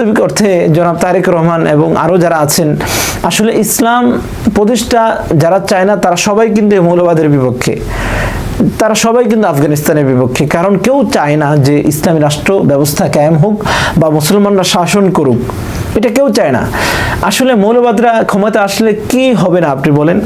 বাস্তবিক অর্থে জনাব তারেক রহমান এবং আরও যারা আছেন, আসলে ইসলাম প্রতিষ্ঠা যারা চায় না, তারা সবাই কিন্তু এই মৌলবাদের বিপক্ষে। তারা সবাই কিন্তু আফগানিস্তানের বিপক্ষে। কারণ কেউ চায় না যে ইসলামী রাষ্ট্র ব্যবস্থা কায়েম হোক বা মুসলমানরা শাসন করুক। এটা কেউ চায় না। আসলে মৌলবাদরা ক্ষমতা আসলে কি হবে না আপনি বলেন?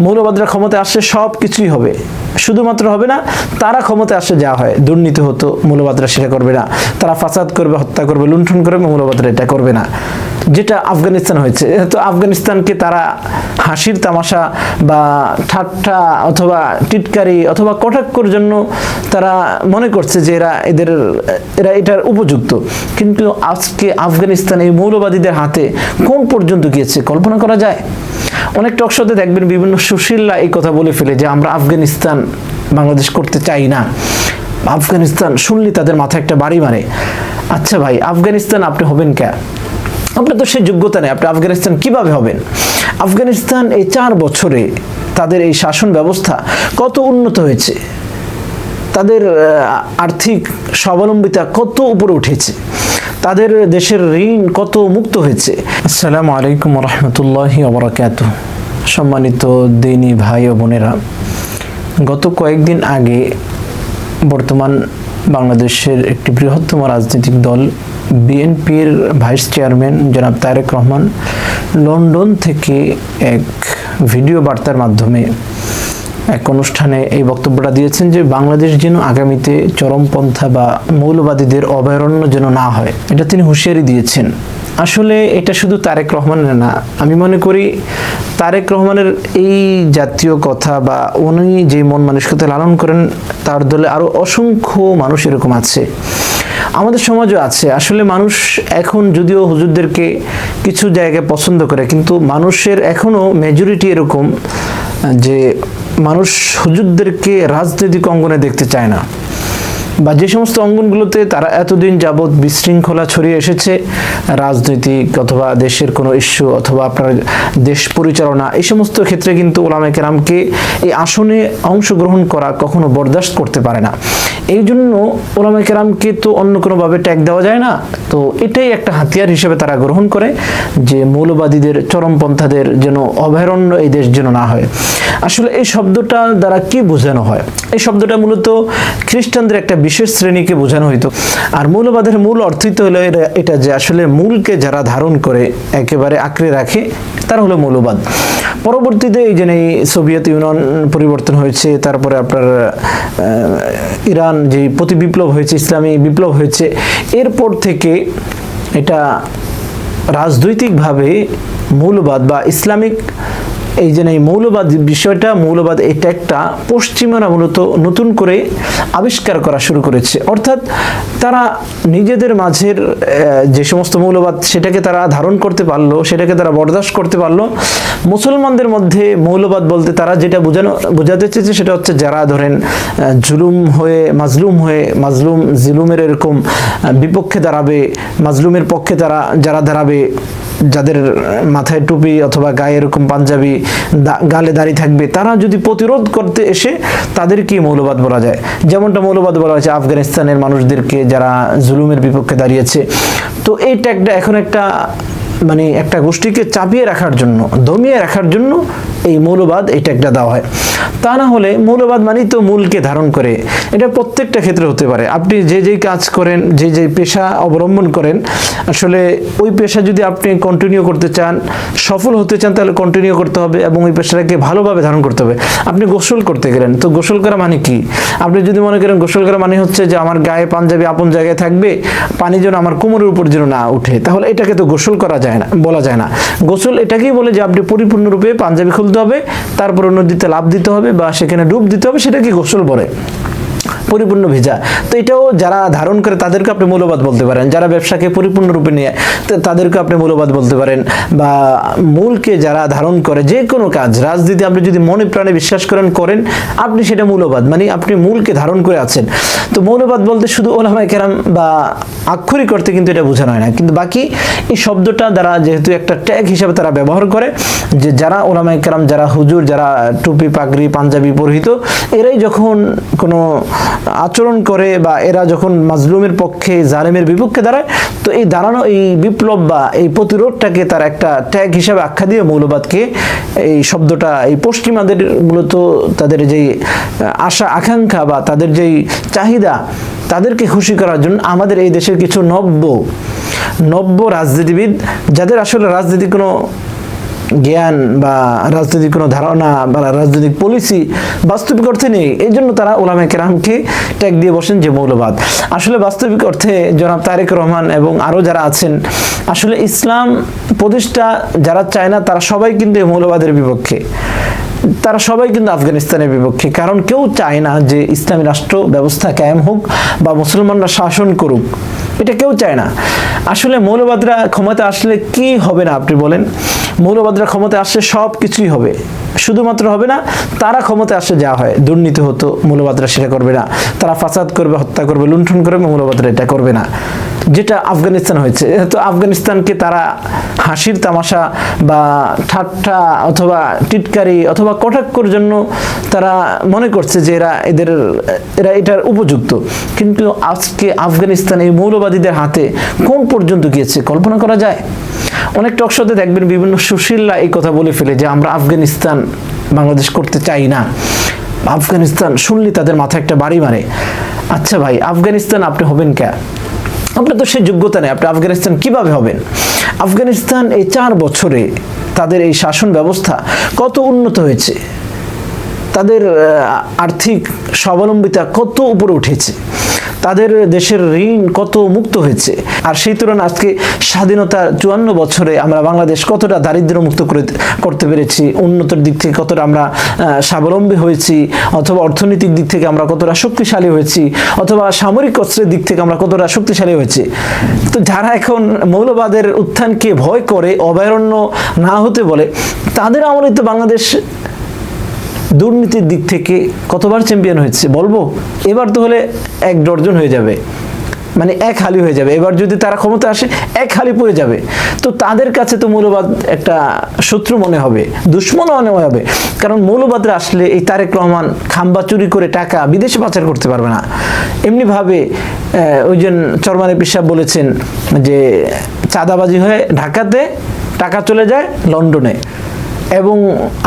মৌলবাদরা ক্ষমতা আসলে সব কিছুই হবে। শুধুমাত্র হবে না, তারা ক্ষমতা আসলে যা হয়। দুর্নীতি হতো, মৌলবাদরা সেটা করবে না। তারা ফাসাদ করবে, হত্যা করবে, লুণ্ঠন করবে, মৌলবাদরা এটা করবে না। যেটা আফগানিস্তান হয়েছে, তো আফগানিস্তানকে তারা হাসির তামাশা বা ঠাট্টা অথবা টিটকারি অথবা কটাক্ষর জন্য তারা মনে করছে যে এরা এদের, এরা এটার উপযুক্ত। কিন্তু আজকে আফগানিস্তান এই মৌলবাদীদের হাতে কোন পর্যন্ত গিয়েছে, কল্পনা করা যায়? অনেক টকশোতে দেখবেন বিভিন্ন সুশীলরা এই কথা বলে ফেলে যে আমরা আফগানিস্তান বাংলাদেশ করতে চাই না। আফগানিস্তান শুনলি তাদের মাথায় একটা বাড়ি মারে আচ্ছা ভাই, আফগানিস্তান আপনি হবেন কে? আপনার তো সেই যোগ্যতা নেই, আপনি আফগানিস্তান কীভাবে হবেন? আফগানিস্তান এই চার বছরে তাদের এই শাসন ব্যবস্থা কত উন্নত হয়েছে? তাদের আর্থিক স্বাবলম্বিতা কত উপরে উঠেছে? তাদের দেশের ঋণ কত মুক্ত হয়েছে? আসসালামু আলাইকুম রহমতুল্লাহি অবরাকাত সম্মানিত দিনী ভাই ও বোনেরা, গত কয়েকদিন আগে বর্তমান বাংলাদেশের একটি বৃহত্তম রাজনৈতিক দল, বিএনপির ভাইস চেয়ারম্যান জনাব তারেক রহমান, লন্ডন থেকে এক ভিডিও বার্তার মাধ্যমে এক অনুষ্ঠানে এই বক্তব্যটা দিয়েছেন যে বাংলাদেশ যেন আগামীতে চরমপন্থা বা মৌলবাদীদের অভয়ারণ্য যেন না হয়। এটা তিনি হুঁশিয়ারি দিয়েছেন। আসলে এটা শুধু তারেক রহমানের না, আমি মনে করি তারেক রহমানের এই জাতীয় কথা বা উনি যে মন মানসিকতা লালন করেন, তার দলে আরও অসংখ্য মানুষ এরকম আছে। আমাদের সমাজও আছে। আসলে মানুষ এখন যদিও হুজুরদেরকে কিছু জায়গায় পছন্দ করে, কিন্তু মানুষের এখনও মেজরিটি এরকম যে মানুষ হুজুরদেরকে রাজনৈতিক অঙ্গনে দেখতে চায় না। বা যে সমস্ত অঙ্গনগুলোতে তারা এতদিন যাবৎ বিশৃঙ্খলা ছড়িয়ে এসেছে, রাজনৈতিক অথবা দেশের কোনো ইস্যু অথবা আপনার দেশ পরিচালনা, এই সমস্ত ক্ষেত্রে কিন্তু ওলামা কেরামকে এই আসনে অংশগ্রহণ করা কখনো বরদাস্ত করতে পারে না। এই জন্য ওলামা কেরামকে তো অন্য কোনোভাবে ট্যাগ দেওয়া যায় না। তো এটাই একটা হাতিয়ার হিসেবে তারা গ্রহণ করে যে মৌলবাদীদের, চরমপন্থাদের যেন অভয়ারণ্য এই দেশ যেন না হয়। আসলে এই শব্দটা দ্বারা কি বোঝানো হয়? এই শব্দটা মূলত খ্রিস্টানদের একটা বিশেষ শ্রেণীকে বোঝানো হইতো। আর মৌলবাদের মূল অর্থই তো হলো এটা যে আসলে মূলকে যারা ধারণ করে একেবারে আঁকড়ে রাখে, তারা হলো মৌলবাদ। পরবর্তীতে এই যে সোভিয়েত ইউনিয়ন পরিবর্তন হয়েছে, তারপরে আপনার ইরান যে প্রতি বিপ্লব হয়েছে, ইসলামী বিপ্লব হয়েছে, এরপর থেকে এটা রাজনৈতিকভাবে মূলবাদ বা ইসলামিক এই যে এই মৌলবাদ বিষয়টা, মৌলবাদ এটা একটা পশ্চিমারা মূলত নতুন করে আবিষ্কার করা শুরু করেছে। অর্থাৎ তারা নিজেদের মাঝের যে সমস্ত মৌলবাদ সেটাকে তারা ধারণ করতে পারল, সেটাকে তারা বরদাস্ত করতে পারল। মুসলমানদের মধ্যে মৌলবাদ বলতে তারা যেটা বোঝানো, বোঝাতে চেয়েছে সেটা হচ্ছে যারা ধরেন জুলুম হয়ে, মাজলুম হয়ে, মাজলুম, জিলুমের এরকম বিপক্ষে দাঁড়াবে, মাজলুমের পক্ষে তারা, যারা দাঁড়াবে যাদের মাথায় টুপি অথবা গায়ে এরকম পাঞ্জাবি গালে দাঁড়িয়ে থাকবে, তারা যদি প্রতিরোধ করতে এসে তাদেরকে মৌলবাদ বলা যায়। যেমনটা মৌলবাদ বলা হয়েছে, আফগানিস্তানের মানুষদেরকে যারা জুলুমের বিপক্ষে দাঁড়িয়েছে। তো এইটা একটা এখন একটা মানে একটা গোষ্ঠীকে চাপিয়ে রাখার জন্য, দমিয়ে রাখার জন্য এই মৌলবাদ এই ট্যাগটা দেওয়া হয়। তা না হলে মৌলবাদ মানেই তো মূলকে ধারণ করে। এটা প্রত্যেকটা ক্ষেত্রে হতে পারে। আপনি যে যেই কাজ করেন, যে যে পেশা অবলম্বন করেন, আসলে ওই পেশা যদি আপনি কন্টিনিউ করতে চান, সফল হতে চান, তাহলে কন্টিনিউ করতে হবে এবং ওই পেশাটাকে ভালোভাবে ধারণ করতে হবে। আপনি গোসল করতে গেলেন, তো গোসল করা মানে কি? আপনি যদি মনে করেন গোসল করা মানে হচ্ছে যে আমার গায়ে পাঞ্জাবি আপন জায়গায় থাকবে, পানি যেন আমার কোমরের উপর যেন না উঠে, তাহলে এটাকে তো গোসল করা যায় না, বলা যায় না। গোসল এটাকেই বলে যে আপনি পরিপূর্ণরূপে পাঞ্জাবি খুলতে হবে তারপর নদীতে লাভ দিতে হবে বা সেখানে ডুব দিতে হবে সেটাকে গোসল বলে পরিপূর্ণ ভেজা। তো এটাও যারা ধারণ করে তাদেরকে আপনি মূল্যবাদ বলতে পারেন। যারা ব্যবসাকে পরিপূর্ণরূপে নিয়ে তাদেরকে আপনি মূল্যবাদ বলতে পারেন বা মূলকে যারা ধারণ করে যে কোনো কাজ, রাজনীতি আপনি যদি মনে প্রাণে বিশ্বাস করেন করেন, আপনি সেটা মূল্যবাদ। মানে আপনি মূলকে ধারণ করে আছেন। তো মৌলবাদ বলতে শুধু ওলামায় কেরাম বা আক্ষরিক অর্থে কিন্তু এটা বোঝানো হয় না। কিন্তু বাকি এই শব্দটা দ্বারা যেহেতু একটা ট্যাগ হিসাবে তারা ব্যবহার করে, যে যারা ওলামায় কেরাম, যারা হুজুর, যারা টুপি, পাগড়ি, পাঞ্জাবি পরিহিত, এরাই যখন কোনো আচরণ করে বা এরা যখন মাজলুমের পক্ষে জালেমের বিপক্ষে দাঁড়ায়, তো এই দাঁড়ানো, এই বিপ্লব বা এই প্রতিরোধটাকে তার একটা ট্যাগ হিসাবে আখ্যা দিয়ে মৌলবাদকে এই শব্দটা, এই পশ্চিমাদের মূলত তাদের যেই আশা, আকাঙ্ক্ষা বা তাদের যেই চাহিদা, তাদেরকে খুশি করার জন্য আমাদের এই দেশের কিছু নব্য নব্য রাজনীতিবিদ, যাদের আসলে রাজনীতি কোনো জ্ঞান বা রাজনৈতিক কোনো ধারণা বা রাজনৈতিক পলিসি বাস্তবিক অর্থে নেই। এই জন্য তারা ওলামা কেরামকে ট্যাগ দিয়ে বসেন যে মৌলবাদ। আসলে বাস্তবিক অর্থে জনাব তারেক রহমান এবং আরও যারা আছেন, আসলে ইসলাম প্রতিষ্ঠা যারা চায় না, তারা সবাই কিন্তু এই মৌলবাদের বিপক্ষে। তারা সবাই কিন্তু আফগানিস্তানের বিপক্ষে। কারণ কেউ চায় না যে ইসলামী রাষ্ট্র ব্যবস্থা কায়েম হোক বা মুসলমানরা শাসন করুক। এটা কেউ চায় না। আসলে মৌলবাদরা ক্ষমতা আসলে কি হবে না আপনি বলেন? মৌলবাদরা ক্ষমতা আসছে সব কিছুই হবে। শুধুমাত্র হবে না, তারা ক্ষমতা আসে যা হয়। দুর্নীতি হতো, মৌলবাদরা সেটা করবে না। তারা ফাসাদ করবে, হত্যা করবে, লুণ্ঠন করবে, মৌলবাদরা এটা করবে না। যেটা আফগানিস্তান হয়েছে, তো আফগানিস্তানকে তারা হাসির তামাশা বা ঠাট্টা অথবা টিটকারি অথবা কটাক্ষর জন্য তারা মনে করছে যে এরা এদের, এরা এটার উপযুক্ত। কিন্তু আজকে আফগানিস্তান এই মৌলবাদীদের হাতে কোন পর্যন্ত গিয়েছে কল্পনা করা যায়? অনেক টকশোতে দেখবেন বিভিন্ন সুশীলরা এই কথা বলে ফেলে যে আমরা আফগানিস্তান বাংলাদেশ করতে চাই না। আফগানিস্তান শুনলে তাদের মাথায় একটা বাড়ি মারে। আচ্ছা ভাই, আফগানিস্তান আপনি হবেন কে? আপনার তো সেই যোগ্যতা নেই। আপনি আফগানিস্তান কীভাবে হবেন? আফগানিস্তান এই চার বছরে তাদের এই শাসন ব্যবস্থা কত উন্নত হয়েছে? তাদের আর্থিক স্বাবলম্বিতা কত উপরে উঠেছে? তাদের দেশের ঋণ কত মুক্ত হয়েছে? আর সেই তুলনায় আজকে স্বাধীনতার চুয়ান্ন বছরে আমরা বাংলাদেশ কতটা দারিদ্র্য মুক্ত করে করতে পেরেছি? উন্নতির দিক থেকে কতটা আমরা স্বাবলম্বী হয়েছি? অথবা অর্থনৈতিক দিক থেকে আমরা কতটা শক্তিশালী হয়েছি? অথবা সামরিক অস্ত্রের দিক থেকে আমরা কতটা শক্তিশালী হয়েছি? তো যারা এখন মৌলবাদের উত্থানকে ভয় করে, অভয়ারণ্য না হতে বলে, তাদের আমলে তো বাংলাদেশ দুর্নীতির দিক থেকে কতবার চ্যাম্পিয়ন হয়েছে বলব? এবার তো হলে এক ডর্জন হয়ে যাবে। মানে এক হালি হয়ে যাবে। এবার যদি তারা ক্ষমতা আসে, এক হালি পড়ে যাবে। তো তাদের কাছে তো মৌলবাদ একটা শত্রু মনে হবে দুশ্মন মনে হবে। কারণ মৌলবাদরা আসলে এই তারেক রহমান খাম্বা চুরি করে টাকা বিদেশে পাচার করতে পারবে না। এমনিভাবে ওই জন চরমানে পিসাব বলেছেন যে চাঁদাবাজি হয়ে ঢাকাতে টাকা চলে যায়, লন্ডনে। এবং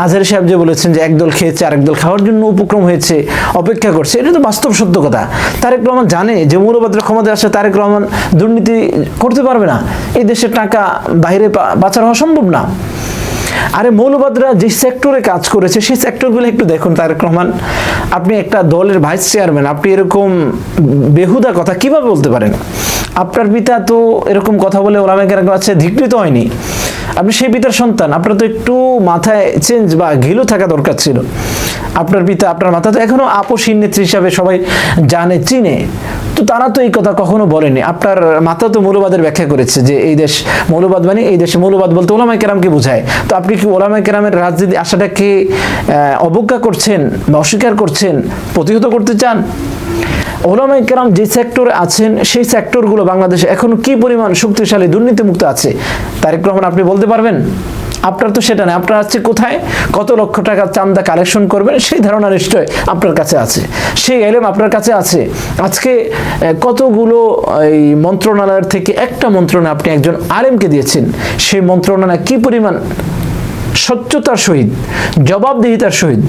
আজহারি সাহেব যে বলেছেন যে একদল খেয়েছে, আরেক দল খাওয়ার জন্য উপক্রম হয়েছে, অপেক্ষা করছে, এটা তো বাস্তব সত্য কথা। তারেক রহমান জানে যে মৌলবাদের ক্ষমতা আসে, তারেক রহমান দুর্নীতি করতে পারবে না। এই দেশের টাকা বাইরে পাচার হওয়া সম্ভব না। আরে মৌলবাদরা যে সেক্টরে কাজ করেছে, সেই সেক্টরগুলো একটু দেখুন তারেক রহমান। আপনি একটা দলের ভাইস চেয়ারম্যান, আপনি এরকম বেহুদা কথা কীভাবে বলতে পারেন? আপনার পিতা তো এরকম কথা বলে ওলামেকের কাছে ধিকৃত হয়নি। আপনি সেই পিতার সন্তান, আপনার তো একটু মাথায় চেঞ্জ বা ঘিলু থাকা দরকার ছিল। আপনার পিতা, আপনার মাথা তো এখনও আপোষহীন নেত্রী হিসাবে সবাই জানে, চিনে। তো তারা তো এই কথা কখনো বলেনি। আপনার মাথা তো মৌলবাদের ব্যাখ্যা করেছে যে এই দেশ মৌলবাদ মানে এই দেশে মৌলবাদ বলতে ওলামাই কেরামকে বোঝায়। তো আপনি কি ওলামাই কেরামের রাজনীতি আশাটাকে অবজ্ঞা করছেন বা অস্বীকার করছেন, প্রতিহত করতে চান? ওলামাই কেরাম যে সেক্টরে আছেন, সেই সেক্টরগুলো বাংলাদেশে এখন কি পরিমাণ শক্তিশালী, দুর্নীতিমুক্ত আছে? তারেক রহমান, আপনি বলতে পারবেন? আপনার তো সেটা নেই। আপনার আছে কোথায়? কত লক্ষ টাকা চান্দা কালেকশন করবেন? সেই ধারণা নিশ্চয় আপনার কাছে আছে। সেই এলেম আপনার কাছে আছে। আজকে কতগুলো, এই মন্ত্রণালয়ের থেকে একটা মন্ত্রণালয় আপনি একজন আলেমকে দিয়েছেন। সেই মন্ত্রণালয় কি পরিমাণ স্বচ্ছতার সহিত, জবাবদিহিতার সহিত